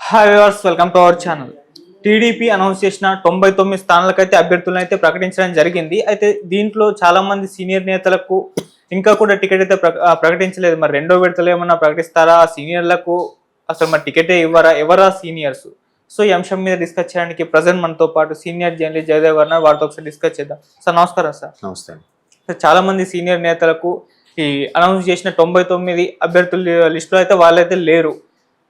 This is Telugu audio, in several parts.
Hi viewers welcome to our channel TDP announce చేసిన తొంభై తొమ్మిది స్థానాలకైతే అభ్యర్థులను అయితే ప్రకటించడం జరిగింది. అయితే దీంట్లో చాలా మంది సీనియర్ నేతలకు ఇంకా కూడా టికెట్ అయితే ప్రకటించలేదు. మరి రెండో విడతలు ఏమన్నా ప్రకటిస్తారా? సీనియర్లకు అసలు మరి టికెటే ఇవ్వరా? ఎవరా సీనియర్స్ సో ఈ అంశం మీద డిస్కస్ చేయడానికి ప్రజెంట్ మనతో పాటు సీనియర్ జర్నలిస్ట్ జయదేవ్ గారు. వారితో ఒకసారి డిస్కస్ చేద్దాం. సార్ నమస్కారం సార్. సో చాలా మంది సీనియర్ నేతలకు ఈ అనౌన్స్ చేసిన తొంభై తొమ్మిది అభ్యర్థుల లిస్టులో అయితే వాళ్ళైతే లేరు.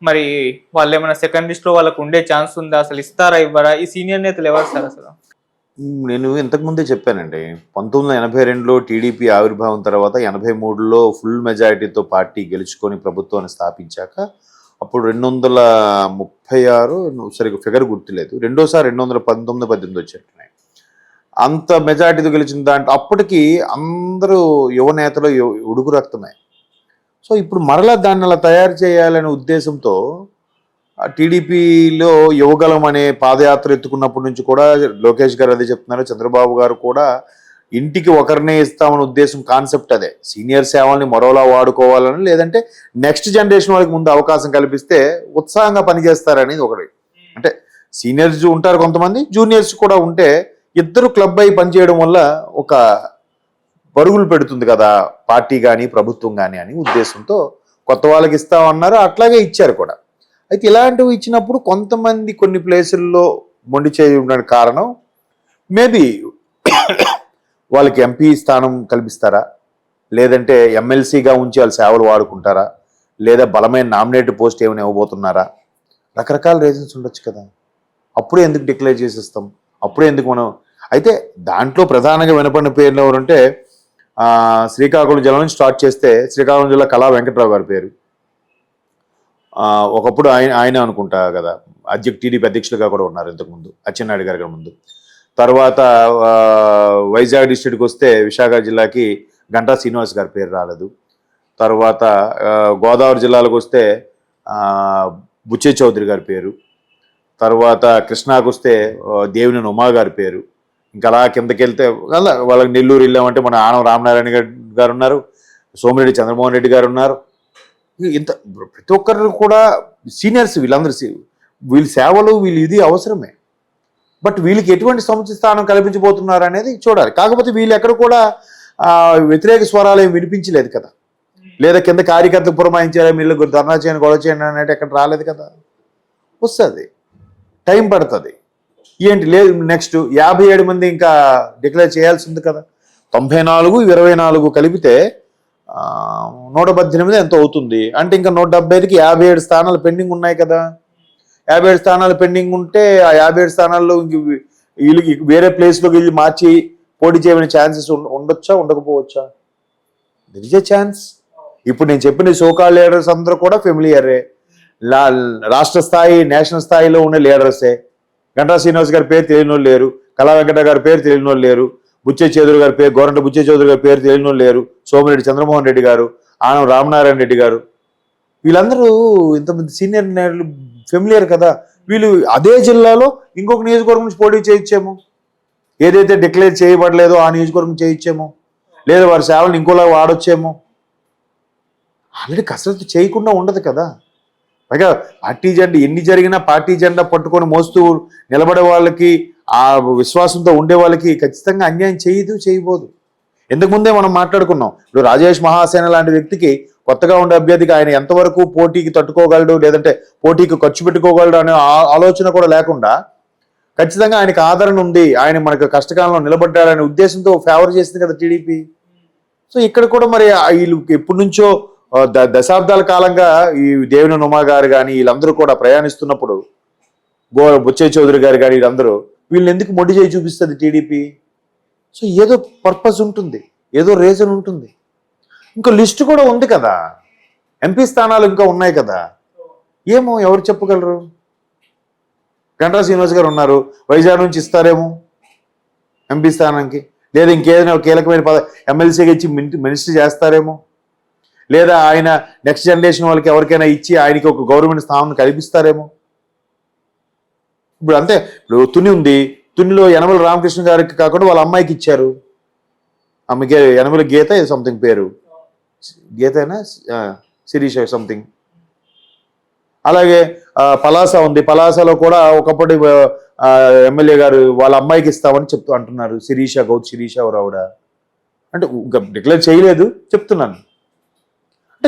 మరి వాళ్ళు ఏమైనా సెకండ్ లిస్ట్లో వాళ్ళకు ఉండే ఛాన్స్ ఉందా? అసలు ఇస్తారా ఇవ్వరా? ఈ సీనియర్ నేతలు ఎవరు సార్ అసలు? నేను ఇంతకు ముందే చెప్పానండి. పంతొమ్మిది వందల ఎనభై రెండులో టీడీపీ ఆవిర్భావం తర్వాత ఎనభై మూడులో ఫుల్ మెజారిటీతో పార్టీ గెలుచుకొని ప్రభుత్వాన్ని స్థాపించాక అప్పుడు రెండు వందల ముప్పై ఆరు సరిగ్గా ఫిగర్ గుర్తులేదు. రెండోసారి రెండు వందల పంతొమ్మిది పద్దెనిమిది వచ్చేట్టున్నాయి. అంత మెజారిటీతో గెలిచిన దాంట్లో అప్పటికి అందరూ యువ నేతలు యు- ఉడుకు రక్తమే. సో ఇప్పుడు మరలా దాన్ని అలా తయారు చేయాలనే ఉద్దేశంతో టీడీపీలో యువగలం అనే పాదయాత్ర ఎత్తుకున్నప్పటి నుంచి కూడా లోకేష్ గారు అదే చెప్తున్నారు చంద్రబాబు గారు కూడా ఇంటికి ఒకరినే ఇస్తామని ఉద్దేశం కాన్సెప్ట్ అదే. సీనియర్ సేవల్ని మరోలా వాడుకోవాలని లేదంటే నెక్స్ట్ జనరేషన్ వాళ్ళకి ముందు అవకాశం కల్పిస్తే ఉత్సాహంగా పనిచేస్తారనేది ఒకటి. అంటే సీనియర్స్ ఉంటారు కొంతమంది జూనియర్స్ కూడా ఉంటే ఇద్దరు క్లబ్ అయి పనిచేయడం వల్ల ఒక పరుగులు పెడుతుంది కదా పార్టీ కానీ ప్రభుత్వం కానీ అని ఉద్దేశంతో కొత్త వాళ్ళకి ఇస్తామన్నారు అట్లాగే ఇచ్చారు కూడా. అయితే ఇలాంటివి ఇచ్చినప్పుడు కొంతమంది కొన్ని ప్లేసుల్లో మొండి చేయడానికి కారణం మేబీ వాళ్ళకి ఎంపీ స్థానం కల్పిస్తారా? లేదంటే ఎమ్మెల్సీగా ఉంచి వాళ్ళ సేవలు వాడుకుంటారా? లేదా బలమైన నామినేట్ పోస్ట్ ఏమైనా ఇవ్వబోతున్నారా? రకరకాల రీజన్స్ ఉండొచ్చు కదా. అప్పుడే ఎందుకు డిక్లేర్ చేసేస్తాం? అప్పుడే ఎందుకు మనం అయితే దాంట్లో ప్రధానంగా వినపడిన పేర్లు ఎవరంటే ఆ, శ్రీకాకుళం జిల్లా నుంచి స్టార్ట్ చేస్తే శ్రీకాకుళం జిల్లా కళా వెంకట్రావు గారి పేరు. ఒకప్పుడు ఆయన ఆయన అనుకుంటా కదా. అధ్యక్ష టీడీపీ అధ్యక్షులుగా కూడా ఉన్నారు ఇంతకుముందు అచ్చెన్నాయుడు గారి ముందు. తర్వాత వైజాగ్ డిస్ట్రిక్ట్కి వస్తే విశాఖ జిల్లాకి గంటా శ్రీనివాస్ గారి పేరు రాలేదు. తర్వాత గోదావరి జిల్లాలకు వస్తే బుచ్చే చౌదరి గారి పేరు. తర్వాత కృష్ణాకు వస్తే దేవినేని ఉమా గారి పేరు. ఇంకా అలా కిందకి వెళ్తే అలా వాళ్ళకి నెల్లూరు వెళ్ళామంటే మన ఆనం రామనారాయణ గారు గారు ఉన్నారు సోమిరెడ్డి చంద్రమోహన్ రెడ్డి గారు ఉన్నారు. ఇంత ప్రతి ఒక్కరు కూడా సీనియర్స్ వీళ్ళందరూ సీ- వీళ్ళ సేవలు వీళ్ళు ఇది అవసరమే. బట్ వీళ్ళకి ఎటువంటి సముచిత స్థానం కల్పించబోతున్నారు అనేది చూడాలి. కాకపోతే వీళ్ళు ఎక్కడ కూడా వ్యతిరేక స్వరాలు ఏమి వినిపించలేదు కదా. లేదా కింద కార్యకర్తలు పురమాయించారా వీళ్ళు ధర్నా చేయండి గొడవ చేయండి అనేది ఎక్కడ రాలేదు కదా. వస్తుంది. టైం పడుతుంది. ఏంటి లేదు నెక్స్ట్ యాభై ఏడు మంది ఇంకా డిక్లేర్ చేయాల్సి ఉంది కదా. తొంభై నాలుగు ఇరవై నాలుగు కలిపితే నూట పద్దెనిమిది ఎంత అవుతుంది. అంటే ఇంకా నూట డెబ్బైకి యాభై ఏడు స్థానాలు పెండింగ్ ఉన్నాయి కదా. యాభై ఏడు స్థానాలు పెండింగ్ ఉంటే ఆ యాభై ఏడు స్థానాల్లో ఇంక వీళ్ళకి వేరే ప్లేస్లోకి వెళ్ళి మార్చి పోటీ చేయమని ఛాన్సెస్ ఉండొచ్చా ఉండకపోవచ్చా? దిర్ ఇస్ ఛాన్స్ ఇప్పుడు నేను చెప్పిన సోకాల్ లీడర్స్ అందరూ కూడా ఫెమిలియరే లా రాష్ట్ర స్థాయి నేషనల్ స్థాయిలో ఉన్న లీడర్సే గంటా శ్రీనివాస్ గారి పేరు తెలియని వాళ్ళు లేరు. కళా వెంకట గారి పేరు తెలియని వాళ్ళు లేరు. బుచ్చే చౌదరి గారి పేరు గోరంట బుచ్చే చౌదరి గారి పేరు తెలియని వాళ్ళు లేరు. సోమిరెడ్డి చంద్రమోహన్ రెడ్డి గారు ఆనం రామనారాయణ రెడ్డి గారు. వీళ్ళందరూ ఇంతమంది సీనియర్ నేతలు ఫెమిలియర్ కదా. వీళ్ళు అదే జిల్లాలో ఇంకొక నియోజకవర్గం నుంచి పోటీ చేయించాము. ఏదైతే డిక్లేర్ చేయబడలేదో ఆ నియోజకవర్గం చేయించాము. లేదా వారి సేవలను ఇంకోలా వాడొచ్చేమో. ఆల్రెడీ కసరత్తు చేయకుండా ఉండదు కదా. పైగా పార్టీ జెండా ఎన్ని జరిగినా పార్టీ జెండా పట్టుకొని మోస్తూ నిలబడే వాళ్ళకి ఆ విశ్వాసంతో ఉండే వాళ్ళకి ఖచ్చితంగా అన్యాయం చేయదు చేయబోదు. ఇంతకు ముందే మనం మాట్లాడుకున్నాం ఇప్పుడు రాజేష్ మహాసేన లాంటి వ్యక్తికి కొత్తగా ఉండే అభ్యర్థికి ఆయన ఎంతవరకు పోటీకి తట్టుకోగలడు లేదంటే పోటీకి ఖర్చు పెట్టుకోగలడు అనే ఆ- ఆలోచన కూడా లేకుండా ఖచ్చితంగా ఆయనకు ఆదరణ ఉంది ఆయన మనకు కష్టకాలంలో నిలబడ్డాడనే ఉద్దేశంతో ఫేవర్ చేసింది కదా టీడీపీ. సో ఇక్కడ కూడా మరి వీళ్ళు ఎప్పటి నుంచో దశాబ్దాల కాలంగా ఈ దేవిన ఉమా గారు కానీ వీళ్ళందరూ కూడా ప్రయాణిస్తున్నప్పుడు గో బుచ్చయ్య చౌదరి గారు కానీ వీళ్ళందరూ వీళ్ళని ఎందుకు మొండి చేయి చూపిస్తుంది టీడీపీ? సో ఏదో పర్పస్ ఉంటుంది ఏదో రీజన్ ఉంటుంది. ఇంకో లిస్ట్ కూడా ఉంది కదా. ఎంపీ స్థానాలు ఇంకా ఉన్నాయి కదా. ఏమో ఎవరు చెప్పగలరు? గంటా శ్రీనివాస్ గారు ఉన్నారు వైజాగ్ నుంచి ఇస్తారేమో ఎంపీ స్థానానికి. లేదా ఇంకేదైనా కీలకమైన పద ఎమ్మెల్సీగా ఇచ్చి మినిస్టర్ చేస్తారేమో? లేదా ఆయన నెక్స్ట్ జనరేషన్ వాళ్ళకి ఎవరికైనా ఇచ్చి ఆయనకి ఒక గవర్నమెంట్ స్థానం కల్పిస్తారేమో? ఇప్పుడు అంతే ఇప్పుడు తుని ఉంది తునిలో యనమల రామకృష్ణ గారికి కాకుండా వాళ్ళ అమ్మాయికి ఇచ్చారు. ఆమెకి యనమల గీత సంథింగ్ పేరు. గీతనా? శిరీష సంథింగ్ అలాగే పలాస ఉంది పలాసలో కూడా ఒకప్పటి ఎమ్మెల్యే గారు వాళ్ళ అమ్మాయికి ఇస్తామని చెప్తూ అంటున్నారు శిరీష గౌత్ శిరీష రావుడ. అంటే డిక్లేర్ చేయలేదు చెప్తున్నాను.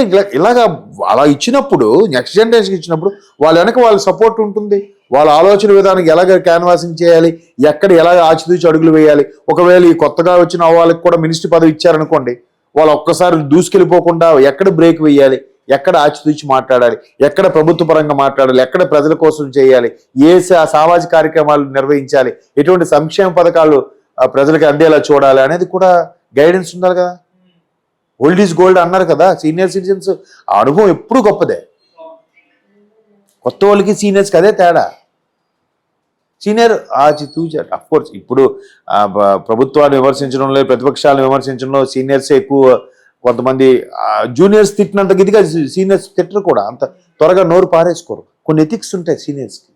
ఇలా ఇలాగా అలా ఇచ్చినప్పుడు నెక్స్ట్ జనరేషన్కి ఇచ్చినప్పుడు వాళ్ళ వెనక వాళ్ళ సపోర్ట్ ఉంటుంది. వాళ్ళ ఆలోచన విధానానికి ఎలాగ క్యాన్వాసింగ్ చేయాలి? ఎక్కడ ఎలాగ ఆచితూచి అడుగులు వేయాలి? ఒకవేళ ఈ కొత్తగా వచ్చిన వాళ్ళకి కూడా మినిస్ట్రీ పదవి ఇచ్చారనుకోండి వాళ్ళు ఒక్కసారి దూసుకెళ్ళిపోకుండా ఎక్కడ బ్రేక్ వేయాలి? ఎక్కడ ఆచితూచి మాట్లాడాలి? ఎక్కడ ప్రభుత్వ పరంగా మాట్లాడాలి? ఎక్కడ ప్రజల కోసం చేయాలి? ఏ సా- సామాజిక కార్యక్రమాలు నిర్వహించాలి? ఎటువంటి సంక్షేమ పథకాలు ప్రజలకు అందేలా చూడాలి అనేది కూడా గైడెన్స్ ఉండాలి కదా. ఓల్డ్ ఈజ్ గోల్డ్ అన్నారు కదా సీనియర్ సిటిజన్స్ ఆ అనుభవం ఎప్పుడు గొప్పదే. కొత్త వాళ్ళకి సీనియర్స్కి అదే తేడా. సీనియర్ ఆ అఫ్ కోర్స్ ఇప్పుడు ఆ, విమర్శించడం ప్రభుత్వాన్ని విమర్శించడంలో ప్రతిపక్షాలను విమర్శించడంలో సీనియర్స్ ఎక్కువ కొంతమంది జూనియర్స్ తిట్టినంత గదిగా సీనియర్స్ తిట్టరు కూడా. అంత త్వరగా నోరు పారేసుకోరు. కొన్ని ఎథిక్స్ ఉంటాయి సీనియర్స్కి.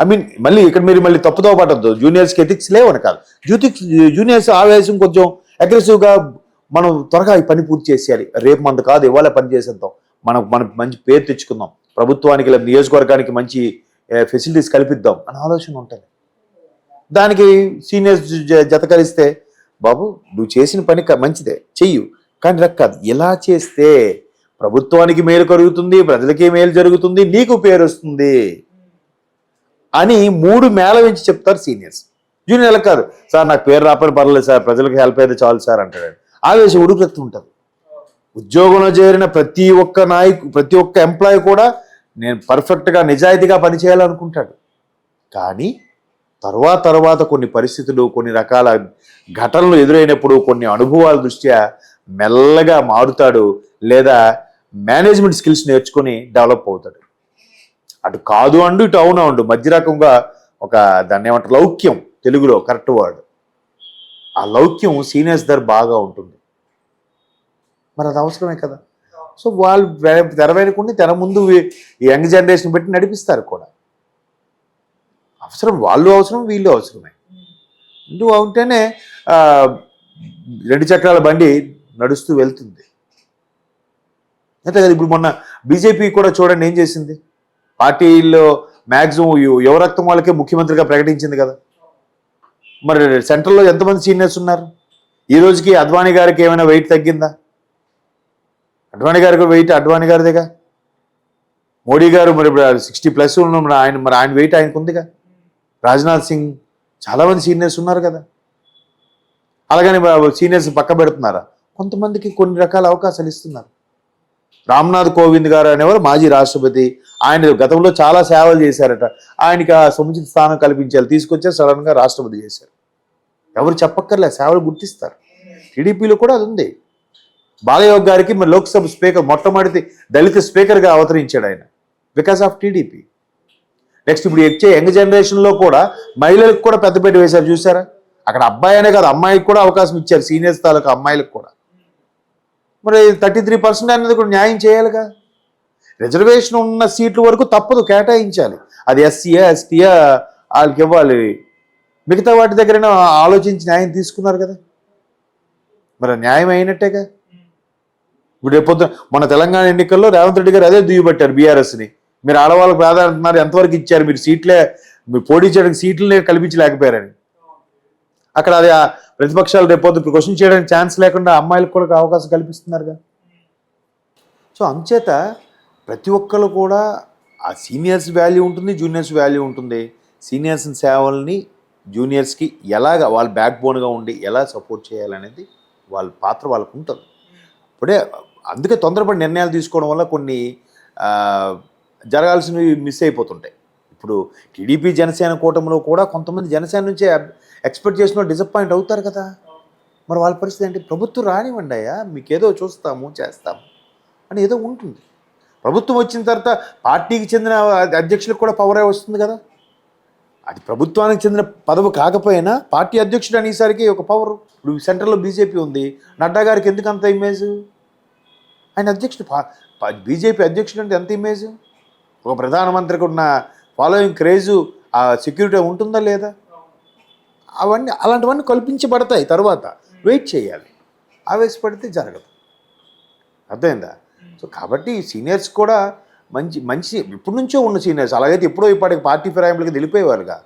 ఐ మీన్ మళ్ళీ ఇక్కడ మీరు మళ్ళీ తప్పుతో పట్టద్దు జూనియర్స్కి ఎథిక్స్ లేవని కాదు. జూతిక్స్ జూనియర్స్ ఆవేశం కొంచెం అగ్రెసివ్గా మనం త్వరగా ఈ పని పూర్తి చేసేయాలి. రేపు మనది కాదు ఇవాళ పని చేసేద్దాం. మనం మన మంచి పేరు తెచ్చుకుందాం. ప్రభుత్వానికి లేదా నియోజకవర్గానికి మంచి ఫెసిలిటీస్ కల్పిద్దాం అనే ఆలోచన ఉంటుంది. దానికి సీనియర్స్ జత కలిస్తే బాబు నువ్వు చేసిన పని మంచిదే చెయ్యు. కానీ రక్కదు ఇలా ఎలా చేస్తే ప్రభుత్వానికి మేలు కలుగుతుంది ప్రజలకి మేలు జరుగుతుంది నీకు పేరు వస్తుంది అని మూడు మేళవించి చెప్తారు సీనియర్స్ జూనియర్ కాదు సార్ నాకు పేరు రాపని పర్లేదు సార్ ప్రజలకు హెల్ప్ అయితే చాలు సార్ అంటాడు ఆవేశం ఉడుకు ఉంటుంది. ఉద్యోగంలో చేరిన ప్రతి ఒక్క నాయకు ప్రతి ఒక్క ఎంప్లాయీ కూడా నేను పర్ఫెక్ట్గా నిజాయితీగా పనిచేయాలనుకుంటాడు. కానీ తర్వాత తర్వాత కొన్ని పరిస్థితులు కొన్ని రకాల ఘటనలు ఎదురైనప్పుడు కొన్ని అనుభవాల దృష్ట్యా మెల్లగా మారుతాడు లేదా మేనేజ్మెంట్ స్కిల్స్ నేర్చుకొని డెవలప్ అవుతాడు. అటు కాదు అండు ఇటు అవును అండు మధ్య రకంగా ఒక దాన్ని ఏమంటారు లౌక్యం తెలుగులో కరెక్ట్ వర్డ్ ఆ లౌక్యం సీనియర్స్ దగ్గర బాగా ఉంటుంది. మరి అది అవసరమే కదా? సో వాళ్ళు వె- తెర వెనుకుండి తెర ముందు ఈ యంగ్ జనరేషన్ పెట్టి నడిపిస్తారు కూడా. అవసరం వాళ్ళు అవసరం వీళ్ళు అవసరమే. నువ్వు ఉంటేనే రెండు చక్రాల బండి నడుస్తూ వెళ్తుంది. అంతే కదా ఇప్పుడు మొన్న బీజేపీ కూడా చూడండి ఏం చేసింది? పార్టీలో మ్యాక్సిమం యువరక్తం వాళ్ళకే ముఖ్యమంత్రిగా ప్రకటించింది కదా. మరి సెంట్రల్లో ఎంతమంది సీనియర్స్ ఉన్నారు? ఈ రోజుకి అద్వానీ గారికి ఏమైనా వెయిట్ తగ్గిందా? అడ్వాణి గారికి వెయిట్ అడ్వాణి గారిదేగా? మోడీ గారు మరి ఇప్పుడు సిక్స్టీ ప్లస్ ఉన్న ఆయన మరి ఆయన వెయిట్ ఆయనకు ఉందిగా? రాజ్నాథ్ సింగ్ చాలామంది సీనియర్స్ ఉన్నారు కదా? అలాగని సీనియర్స్ పక్క పెడుతున్నారా కొంతమందికి కొన్ని రకాల అవకాశాలు ఇస్తున్నారు. రామ్నాథ్ కోవింద్ గారు అనేవారు మాజీ రాష్ట్రపతి. ఆయన గతంలో చాలా సేవలు చేశారట. ఆయనకి ఆ సముచిత స్థానం కల్పించాలి తీసుకొచ్చారు సడన్గా రాష్ట్రపతి చేశారు. ఎవరు చెప్పక్కర్లే సేవలు గుర్తిస్తారు. టీడీపీలో కూడా అది ఉంది. బాలయోగ్ గారికి మరి లోక్సభ స్పీకర్ మొట్టమొదటి దళిత స్పీకర్గా అవతరించాడు ఆయన. Because of TDP. నెక్స్ట్ ఇప్పుడు వచ్చే యంగ్ జనరేషన్లో కూడా మహిళలకు కూడా పెద్దపేట వేశారు. చూసారా అక్కడ అబ్బాయి అనే కాదు అమ్మాయికి కూడా అవకాశం ఇచ్చారు. సీనియర్స్ తాలూకా అమ్మాయిలకు కూడా. మరి థర్టీ త్రీ పర్సెంట్ అనేది కూడా న్యాయం చేయాలిగా? రిజర్వేషన్ ఉన్న సీట్ల వరకు తప్పదు కేటాయించాలి. అది ఎస్సీయా ఎస్టీయా వాళ్ళకి ఇవ్వాలి. మిగతా వాటి దగ్గరైనా ఆలోచించి న్యాయం తీసుకున్నారు కదా? మరి న్యాయం అయినట్టేగా? ఇప్పుడు రేపొద్దు మన తెలంగాణ ఎన్నికల్లో రేవంత్ రెడ్డి గారు అదే దుయ్యబట్టారు బీఆర్ఎస్ని. మీరు ఆడవాళ్ళకి ప్రాధాన్యత ఎంతవరకు ఇచ్చారు మీరు సీట్లే? మీరు పోటీ చేయడానికి సీట్లనే కల్పించలేకపోయారని. అక్కడ అది ప్రతిపక్షాలు రేపొద్దు క్వశ్చన్ చేయడానికి ఛాన్స్ లేకుండా అమ్మాయిలకు కూడా అవకాశం కల్పిస్తున్నారుగా. సో అంచేత ప్రతి ఒక్కరు కూడా ఆ సీనియర్స్ వాల్యూ ఉంటుంది జూనియర్స్ వాల్యూ ఉంటుంది. సీనియర్స్ సేవల్ని జూనియర్స్కి ఎలాగ వాళ్ళ బ్యాక్ బోన్గా ఉండి ఎలా సపోర్ట్ చేయాలనేది వాళ్ళ పాత్ర వాళ్ళకు ఉంటుంది. ఇప్పుడే అందుకే తొందరపడి నిర్ణయాలు తీసుకోవడం వల్ల కొన్ని జరగాల్సినవి మిస్ అయిపోతుంటాయి. ఇప్పుడు టీడీపీ జనసేన కూటమిలో కూడా కొంతమంది జనసేన నుంచే ఎక్స్పెక్ట్ చేసిన డిసప్పాయింట్ అవుతారు కదా. మరి వాళ్ళ పరిస్థితి ఏంటి? ప్రభుత్వం రానివ్వండి అయ్యా మీకు ఏదో చూస్తాము చేస్తాము అని ఏదో ఉంటుంది. ప్రభుత్వం వచ్చిన తర్వాత పార్టీకి చెందిన అధ్యక్షులకు కూడా పవరే వస్తుంది కదా. అది ప్రభుత్వానికి చెందిన పదవి కాకపోయినా పార్టీ అధ్యక్షుడు అనేసరికి ఒక పవర్ ఇప్పుడు సెంట్రల్లో బీజేపీ ఉంది. నడ్డా గారికి ఎందుకు అంత ఇమేజ్ ఆయన అధ్యక్షుడు బీజేపీ అధ్యక్షుడు అంటే ఎంత ఇమేజ్ ఒక ప్రధానమంత్రికి ఉన్న ఫాలోయింగ్ క్రేజు ఆ సెక్యూరిటీ ఉంటుందా లేదా? అవన్నీ అలాంటివన్నీ కల్పించబడతాయి తర్వాత. వెయిట్ చేయాలి. ఆవేశపడితే జరగదు. అర్థమైందా? సో కాబట్టి సీనియర్స్ కూడా మంచి మంచి ఇప్పటి నుంచో ఉన్న సీనియర్స్. అలాగైతే ఎప్పుడో ఇప్పటికి పార్టీ ఫిరాయింపులకి వెళ్ళిపోయేవారుగా.